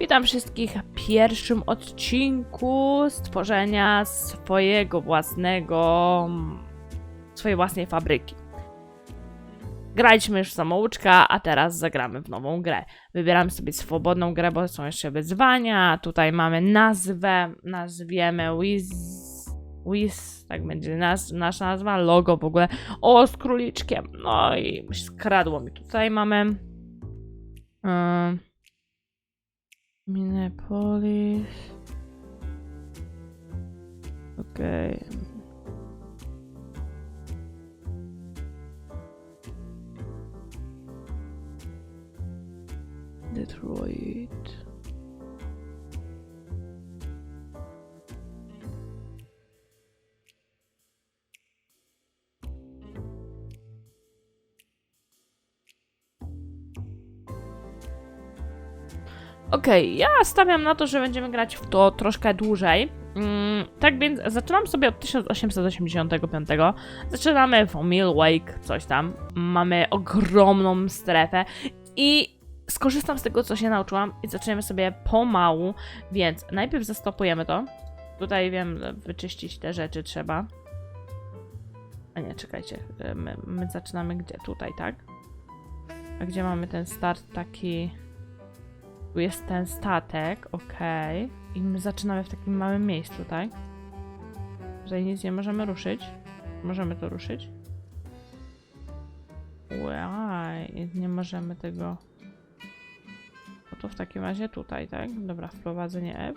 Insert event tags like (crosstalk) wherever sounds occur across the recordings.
Witam wszystkich w pierwszym odcinku stworzenia swojego własnego, swojej własnej fabryki. Graliśmy już w samouczka, a teraz zagramy w nową grę. Wybieramy sobie swobodną grę, bo są jeszcze wyzwania. Tutaj mamy nazwę, nazwiemy Wiz... Wiz, tak będzie nas, nasza nazwa, logo w ogóle. O, z króliczkiem. No i skradło mi. Tutaj mamy... Yy, Minneapolis. Okej. Detroit. Okej, ja stawiam na to, że będziemy grać w to troszkę dłużej. Mm, tak więc zaczynam sobie od 1885. Zaczynamy w Millwake, coś tam. Mamy ogromną strefę i skorzystam z tego, co się nauczyłam i zaczniemy sobie pomału, więc najpierw zastopujemy to. Tutaj wiem, wyczyścić te rzeczy trzeba. A nie, czekajcie, my, my zaczynamy gdzie? Tutaj, tak? A gdzie mamy ten start taki... Tu jest ten statek, okej. I my zaczynamy w takim małym miejscu, tak? Tutaj nic nie możemy ruszyć. Możemy to ruszyć? Łaj, nie możemy tego... No to w takim razie tutaj, tak? Dobra, wprowadzenie F.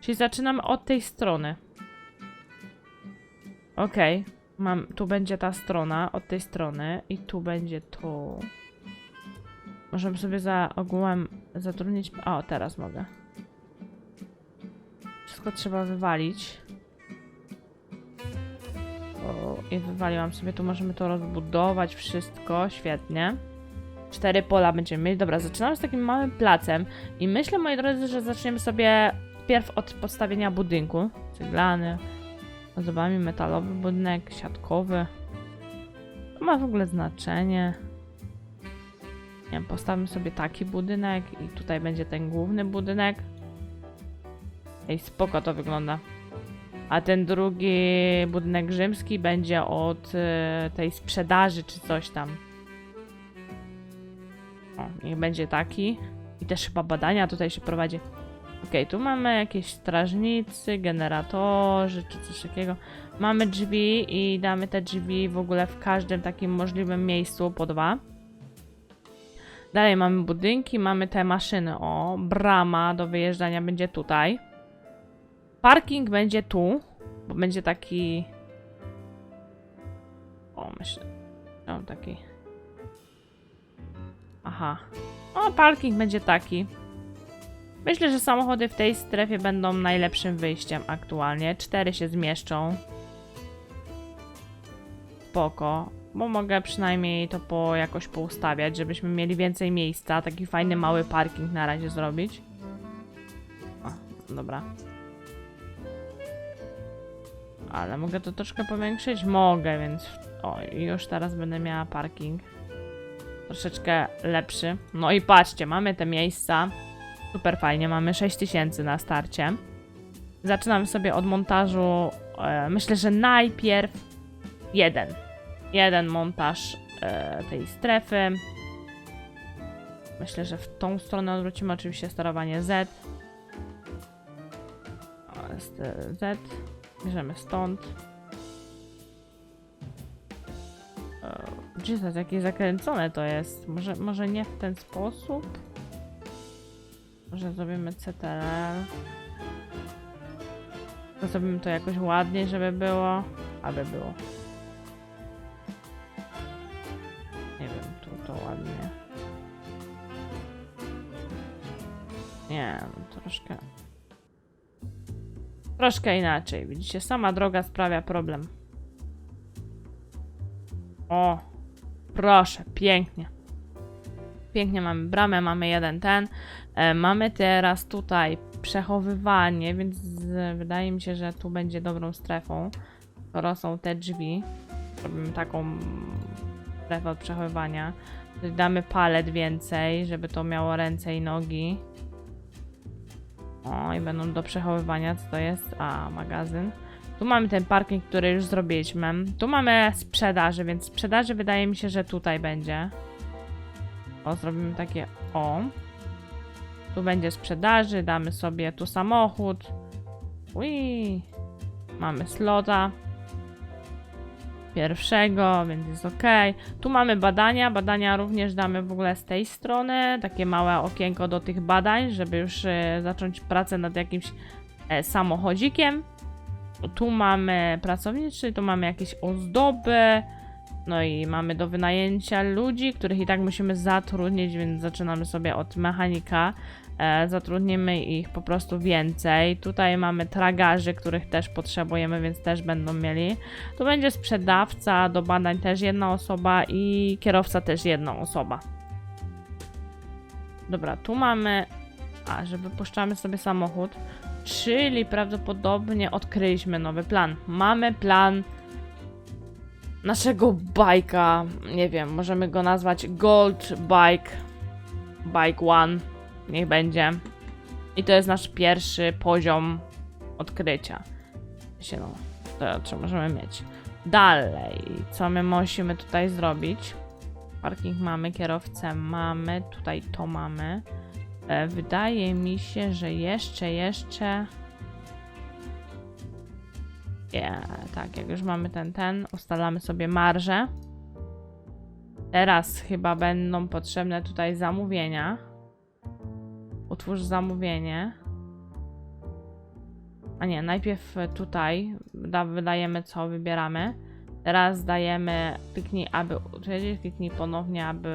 Czyli zaczynamy od tej strony. Okej. Mam, tu będzie ta strona, od tej strony i tu będzie tu. Możemy sobie za ogółem zatrudnić. O, teraz mogę. Wszystko trzeba wywalić. O, I wywaliłam sobie. Tu możemy to rozbudować. Wszystko. Świetnie. Cztery pola będziemy mieć. Dobra, zaczynamy z takim małym placem. I myślę, moi drodzy, że zaczniemy sobie pierw od postawienia budynku. Ceglany. Ozdobami metalowy budynek, siatkowy. To ma w ogóle znaczenie. Nie wiem, sobie taki budynek i tutaj będzie ten główny budynek. Ej, spoko to wygląda. A ten drugi budynek rzymski będzie od e, tej sprzedaży czy coś tam. O, niech będzie taki. I też chyba badania tutaj się prowadzi. Okej, tu mamy jakieś strażnicy, generatorzy czy coś takiego. Mamy drzwi i damy te drzwi w ogóle w każdym takim możliwym miejscu po dwa. Dalej mamy budynki, mamy te maszyny. O, brama do wyjeżdżania będzie tutaj. Parking będzie tu, bo będzie taki. O, myślę. O, taki. Aha. O, parking będzie taki. Myślę, że samochody w tej strefie będą najlepszym wyjściem aktualnie. Cztery się zmieszczą. Spoko. Bo mogę przynajmniej to po jakoś poustawiać, żebyśmy mieli więcej miejsca. Taki fajny mały parking na razie zrobić. O, dobra. Ale mogę to troszkę powiększyć? Mogę, więc... O, już teraz będę miała parking. Troszeczkę lepszy. No i patrzcie, mamy te miejsca. Super fajnie, mamy 6000 na starcie. Zaczynamy sobie od montażu. E, myślę, że najpierw jeden. Jeden montaż e, tej strefy. Myślę, że w tą stronę odwrócimy oczywiście sterowanie Z. Z. Bierzemy stąd. E, Jesus, jakie zakręcone to jest. Może, może nie w ten sposób? Może zrobimy CTRL. Zrobimy to jakoś ładniej, żeby było. Aby było. Nie, no troszkę. Troszkę inaczej. Widzicie, sama droga sprawia problem. O, proszę, pięknie. Pięknie mamy bramę, mamy jeden ten. E, mamy teraz tutaj przechowywanie, więc z, wydaje mi się, że tu będzie dobrą strefą. Skoro są te drzwi. Robimy taką strefę od przechowywania. Damy palet więcej, żeby to miało ręce i nogi. O, i będą do przechowywania, co to jest? A, magazyn. Tu mamy ten parking, który już zrobiliśmy. Tu mamy sprzedaży, więc sprzedaży wydaje mi się, że tutaj będzie. O, zrobimy takie o. Tu będzie sprzedaży, damy sobie tu samochód. Ui. Mamy slota. Pierwszego, więc jest ok. Tu mamy badania. Badania również damy w ogóle z tej strony. Takie małe okienko do tych badań, żeby już e, zacząć pracę nad jakimś e, samochodzikiem. Tu mamy pracowniczy, tu mamy jakieś ozdoby. No i mamy do wynajęcia ludzi, których i tak musimy zatrudnić, więc zaczynamy sobie od mechanika. E, zatrudnimy ich po prostu więcej. Tutaj mamy tragarzy, których też potrzebujemy, więc też będą mieli. Tu będzie sprzedawca do badań też jedna osoba i kierowca też jedna osoba. Dobra, tu mamy. A, że wypuszczamy sobie samochód. Czyli prawdopodobnie odkryliśmy nowy plan. Mamy plan naszego bajka. Nie wiem, możemy go nazwać Gold Bike. Bike One. Niech będzie. I to jest nasz pierwszy poziom odkrycia. Się no, to co możemy mieć. Dalej, co my musimy tutaj zrobić? Parking mamy, kierowcę mamy, tutaj to mamy. E, wydaje mi się, że jeszcze, jeszcze. Nie, tak, jak już mamy ten, ten, ustalamy sobie marżę. Teraz chyba będą potrzebne tutaj zamówienia. Utwórz zamówienie. A nie, najpierw tutaj da, wydajemy co, wybieramy. Teraz dajemy, kliknij aby utwierdzić, kliknij ponownie, aby.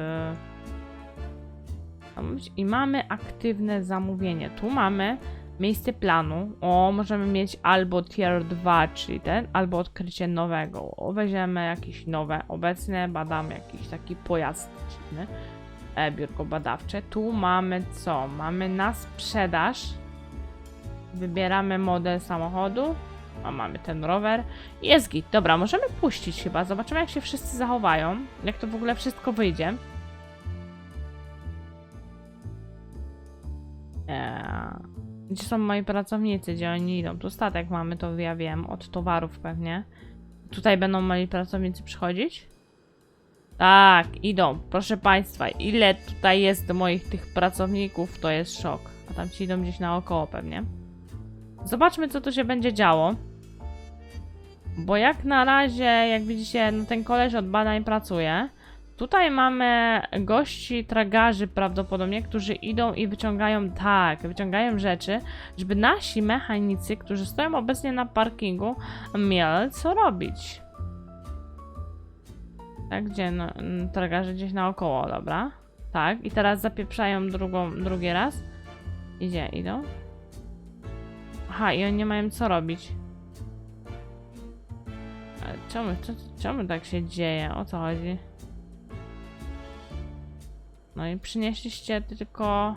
I mamy aktywne zamówienie. Tu mamy miejsce planu. O, możemy mieć albo tier 2, czyli ten, albo odkrycie nowego. O, weźmiemy jakieś nowe. Obecnie badamy jakiś taki pojazd. E, biurko badawcze. Tu mamy co? Mamy na sprzedaż. Wybieramy model samochodu. A mamy ten rower. Jest git. Dobra, możemy puścić chyba. Zobaczymy, jak się wszyscy zachowają. Jak to w ogóle wszystko wyjdzie. Eee, Gdzie są moi pracownicy? Gdzie oni idą? Tu statek mamy, to ja wiem. Od towarów pewnie. Tutaj będą moi pracownicy przychodzić? Tak, idą. Proszę Państwa, ile tutaj jest moich tych pracowników, to jest szok. A tam ci idą gdzieś naokoło pewnie. Zobaczmy, co tu się będzie działo. Bo jak na razie, jak widzicie, no ten koleś od badań pracuje. Tutaj mamy gości, tragarzy prawdopodobnie, którzy idą i wyciągają, tak, wyciągają rzeczy, żeby nasi mechanicy, którzy stoją obecnie na parkingu, mieli co robić. Tak, gdzie no, mm, gdzieś naokoło, dobra. Tak, i teraz zapieprzają drugą, drugi raz. Idzie, idą. Aha, i oni nie mają co robić. Ale czemu, czemu tak się dzieje? O co chodzi? No i przynieśliście tylko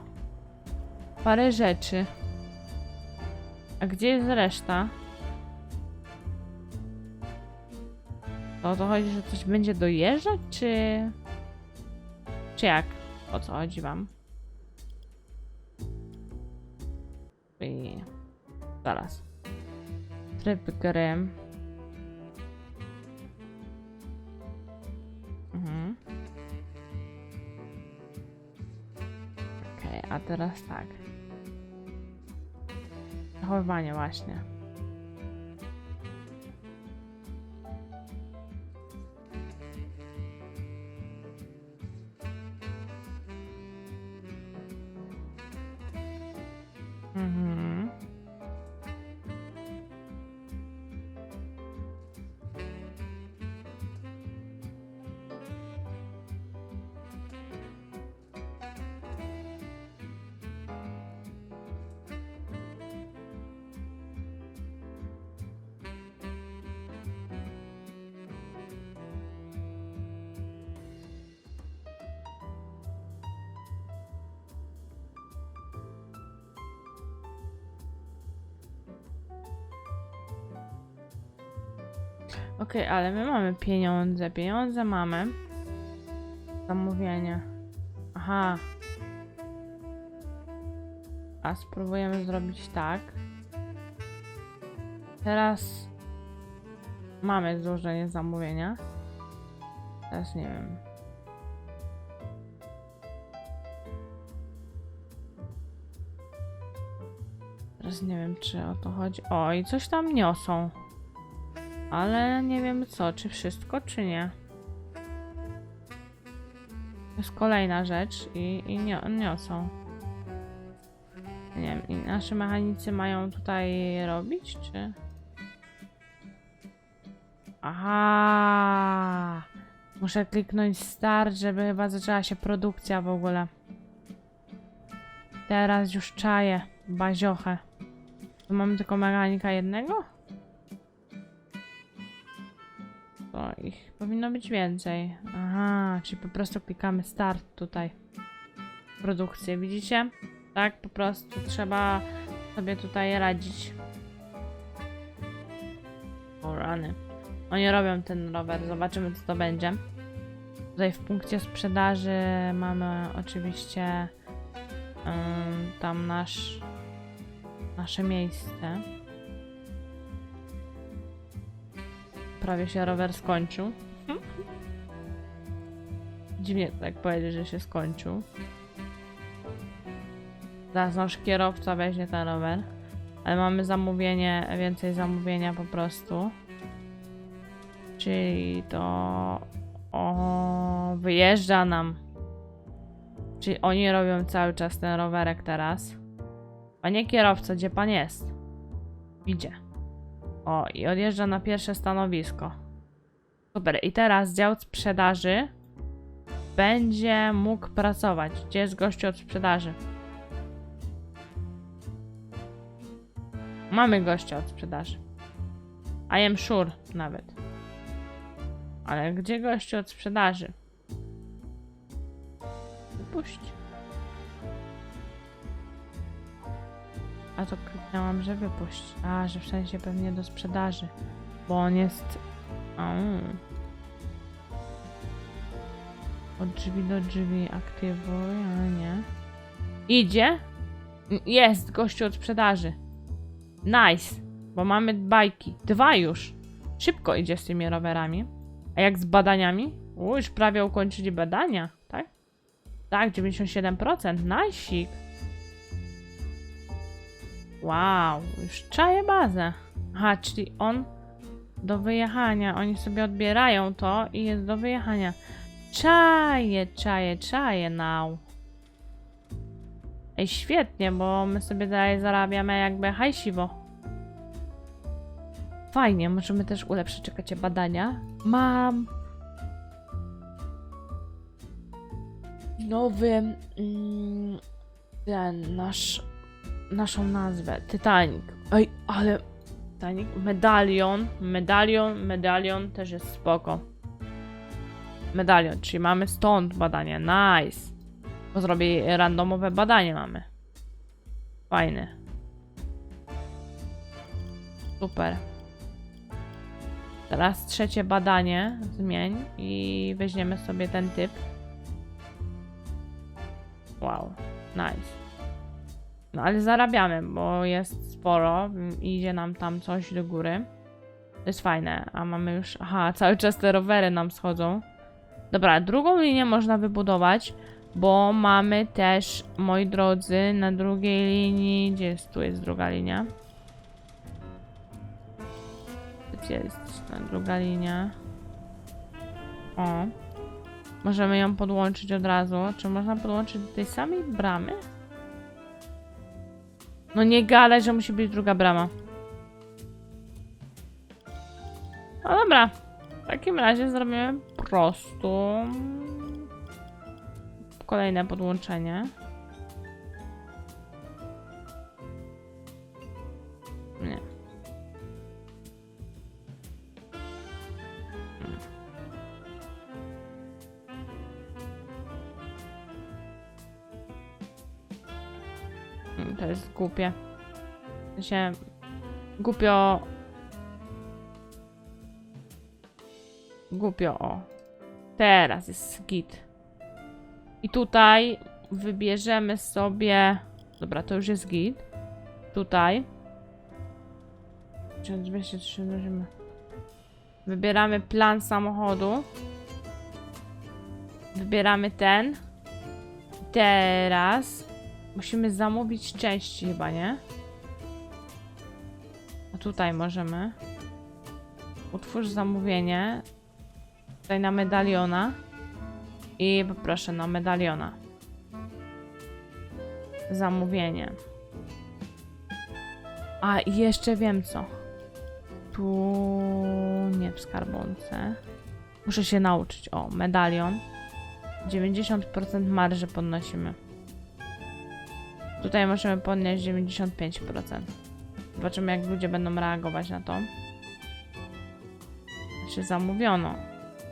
parę rzeczy. A gdzie jest reszta? O to chodzi, że coś będzie dojeżdżać, czy... Czy jak? O co chodzi wam? I... Zaraz. Tryb gry. Mhm. Okej, a teraz tak. Zachowywanie właśnie. Mhm. Okej, ale my mamy pieniądze. Pieniądze mamy. Zamówienie. Aha. A spróbujemy zrobić tak. Teraz mamy złożenie zamówienia. Teraz nie wiem. Teraz nie wiem, czy o to chodzi. O, i coś tam niosą. Ale nie wiemy co, czy wszystko, czy nie. To jest kolejna rzecz i, i nio, niosą. Nie wiem, nasi mechanicy mają tutaj robić, czy... Aha! Muszę kliknąć start, żeby chyba zaczęła się produkcja w ogóle. Teraz już czaję. Baziochę. Tu mamy tylko mechanika jednego? To ich powinno być więcej. Aha, czyli po prostu klikamy start tutaj. Produkcję, widzicie? Tak, po prostu trzeba sobie tutaj radzić. O rany. Oni robią ten rower, zobaczymy co to będzie. Tutaj w punkcie sprzedaży mamy oczywiście tam nasz nasze miejsce. Prawie się rower skończył. Dziwnie tak powiedzieć, że się skończył. Zaraz nasz kierowca weźmie ten rower. Ale mamy zamówienie, więcej zamówienia po prostu. Czyli to... O, wyjeżdża nam. Czyli oni robią cały czas ten rowerek teraz. Panie kierowco, gdzie pan jest? Idzie. O, i odjeżdża na pierwsze stanowisko. Super, i teraz dział sprzedaży będzie mógł pracować. Gdzie jest gościu od sprzedaży? Mamy gościa od sprzedaży. I am sure nawet. Ale gdzie gościu od sprzedaży? Wypuść. A to kliknęłam, że wypuść. A, że w sensie pewnie do sprzedaży. Bo on jest... Au. Od drzwi do drzwi aktywuj, ale nie. Idzie? Jest, gościu od sprzedaży. Nice, bo mamy bajki. Dwa już. Szybko idzie z tymi rowerami. A jak z badaniami? U, już prawie ukończyli badania, tak? Tak, 97%. Najsik. Wow, już czaję bazę. Aha, czyli on do wyjechania. Oni sobie odbierają to i jest do wyjechania. Czaję, czaję, czaję now. Ej, świetnie, bo my sobie dalej zarabiamy jakby hajsiwo. Fajnie, możemy też ulepszyć, czekacie, badania. Mam nowy mm, ten nasz naszą nazwę. Titanic. Ej, ale Titanic, medalion, medalion, medalion też jest spoko. Medalion, czyli mamy stąd badanie. Nice. Bo zrobię randomowe badanie mamy. Fajne. Super. Teraz trzecie badanie zmień i weźmiemy sobie ten typ. Wow, nice. No ale zarabiamy, bo jest sporo. Idzie nam tam coś do góry. To jest fajne. A mamy już. Aha, cały czas te rowery nam schodzą. Dobra, drugą linię można wybudować, bo mamy też, moi drodzy, na drugiej linii. Gdzie jest? Tu jest druga linia. Gdzie jest ta druga linia? O. Możemy ją podłączyć od razu. Czy można podłączyć do tej samej bramy? No nie gadaj, że musi być druga brama. No dobra. W takim razie zrobimy po prostu kolejne podłączenie. To jest głupie. Sensie głupio. Głupio, o. Teraz jest git. I tutaj wybierzemy sobie Dobra, to już jest git. Tutaj. 1203 mnożymy. Wybieramy plan samochodu. Wybieramy ten. Teraz musimy zamówić części chyba, nie? A tutaj możemy. Utwórz zamówienie. Tutaj na medaliona. I poproszę na medaliona. Zamówienie. A jeszcze wiem co. Tu nie w skarbonce. Muszę się nauczyć. O, medalion. 90% marży podnosimy. Tutaj możemy podnieść 95%. Zobaczymy, jak ludzie będą reagować na to. Znaczy, zamówiono,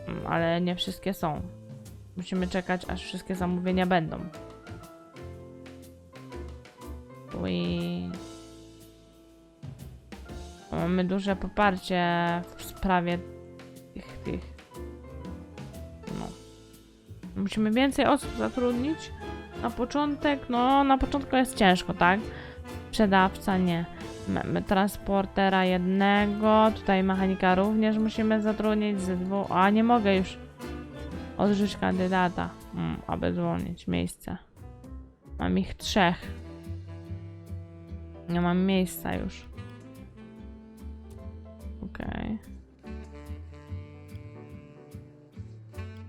Mm, ale nie wszystkie są. Musimy czekać, aż wszystkie zamówienia będą. Ui. Mamy duże poparcie w sprawie tych, tych. No. Musimy więcej osób zatrudnić. Na początek, no na początku jest ciężko, tak? Sprzedawca nie. Mamy transportera jednego, tutaj mechanika również musimy zatrudnić ze dwóch. A nie mogę już odrzucić kandydata, mm, aby zwolnić miejsce. Mam ich trzech. Nie mam miejsca już. Okej.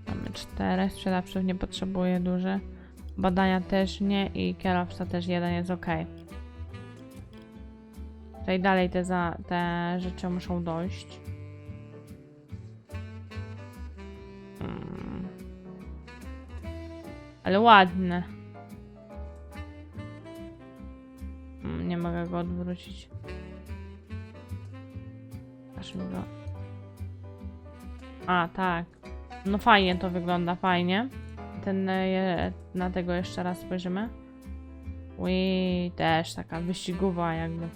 Mamy czterech, sprzedawców nie potrzebuje duży. Badania też nie i kierowca też jeden jest ok. Tutaj dalej te, za, te rzeczy muszą dojść. Mm. Ale ładne. Mm, Nie mogę go odwrócić. Aż mi go. A, tak. No fajnie to wygląda, fajnie. Ten, na tego jeszcze raz spojrzymy. Ui, też taka wyścigowa jakby.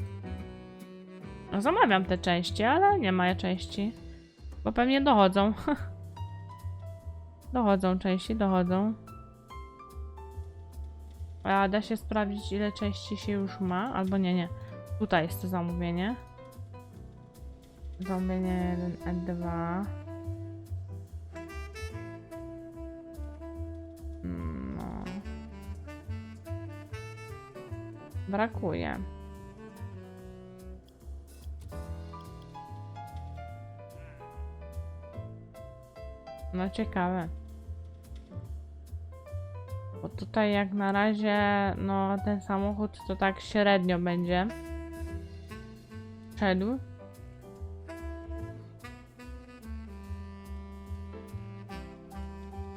No zamawiam te części, ale nie ma części. Bo pewnie dochodzą. (laughs) dochodzą części, dochodzą. A da się sprawdzić ile części się już ma? Albo nie, nie. Tutaj jest to zamówienie. Zamówienie 1 N2. Brakuje. No ciekawe. Bo tutaj jak na razie, no ten samochód to tak średnio będzie. Szedł.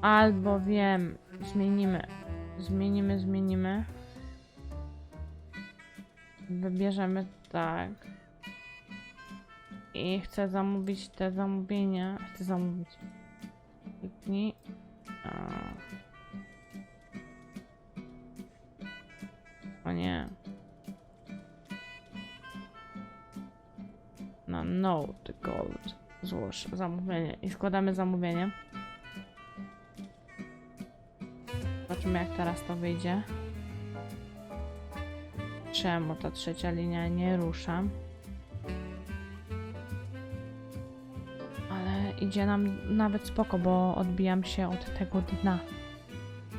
Albo wiem, zmienimy. Zmienimy, zmienimy. Wybierzemy tak. I chcę zamówić te zamówienia. Chcę zamówić. Kliknij. O nie. Na no the gold. Złóż zamówienie. I składamy zamówienie. Zobaczymy jak teraz to wyjdzie. Czemu ta trzecia linia nie rusza? Ale idzie nam nawet spoko, bo odbijam się od tego dna.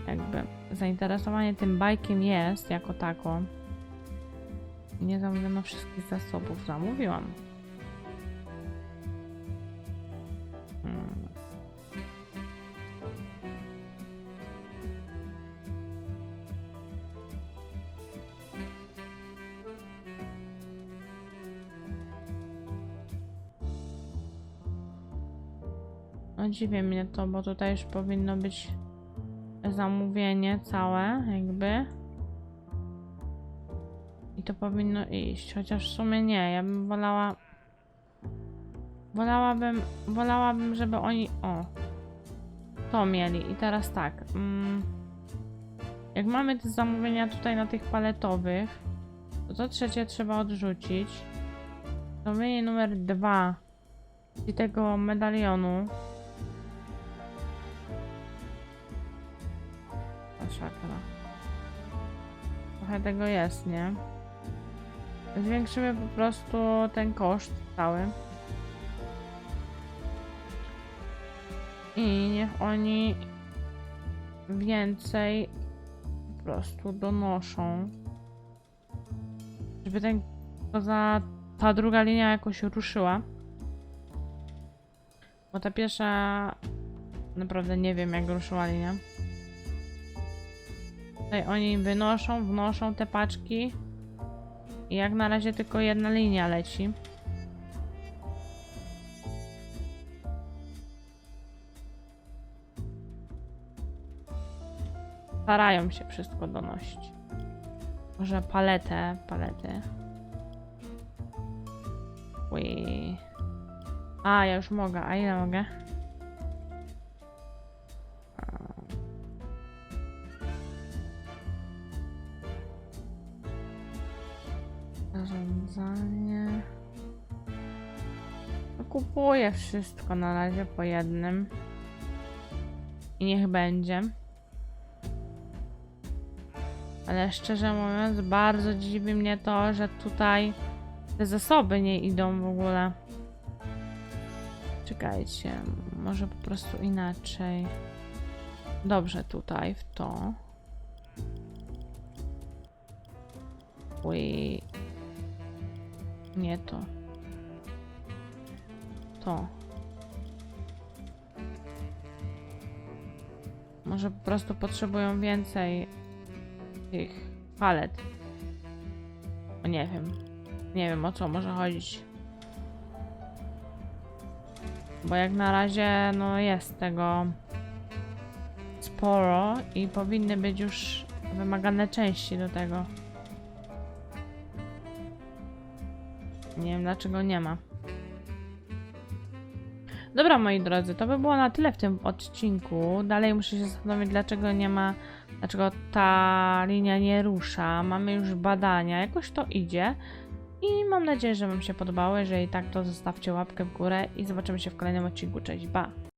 Jakby zainteresowanie tym bajkiem jest jako tako. Nie zamówiono wszystkich zasobów. Zamówiłam. Dziwi mnie to, bo tutaj już powinno być zamówienie całe, jakby. I to powinno iść, chociaż w sumie nie, ja bym wolała... Wolałabym, wolałabym, żeby oni... O! To mieli. I teraz tak. Mm, jak mamy te zamówienia tutaj na tych paletowych, to to trzecie trzeba odrzucić. Zamówienie numer dwa. I tego medalionu. Masakra. trochę tego jest, nie? Zwiększymy po prostu ten koszt cały. I niech oni więcej po prostu donoszą. Żeby ten, ta druga linia jakoś ruszyła. Bo ta pierwsza naprawdę nie wiem jak ruszyła linia. Tutaj oni wynoszą, wnoszą te paczki. I jak na razie tylko jedna linia leci. Starają się wszystko donosić. Może paletę, palety. Ui. A, ja już mogę. A ile mogę? Zarządzanie. Kupuję wszystko na razie po jednym. I niech będzie. Ale szczerze mówiąc, bardzo dziwi mnie to, że tutaj te zasoby nie idą w ogóle. Czekajcie, może po prostu inaczej. Dobrze, tutaj w to. Ui. Nie to. To. Może po prostu potrzebują więcej tych palet. Nie wiem. Nie wiem o co może chodzić. Bo jak na razie, no jest tego sporo i powinny być już wymagane części do tego. Nie wiem dlaczego nie ma. Dobra, moi drodzy, to by było na tyle w tym odcinku. Dalej muszę się zastanowić, dlaczego nie ma, dlaczego ta linia nie rusza. Mamy już badania, jakoś to idzie. I mam nadzieję, że Wam się podobało. Jeżeli tak, to zostawcie łapkę w górę i zobaczymy się w kolejnym odcinku. Cześć, ba!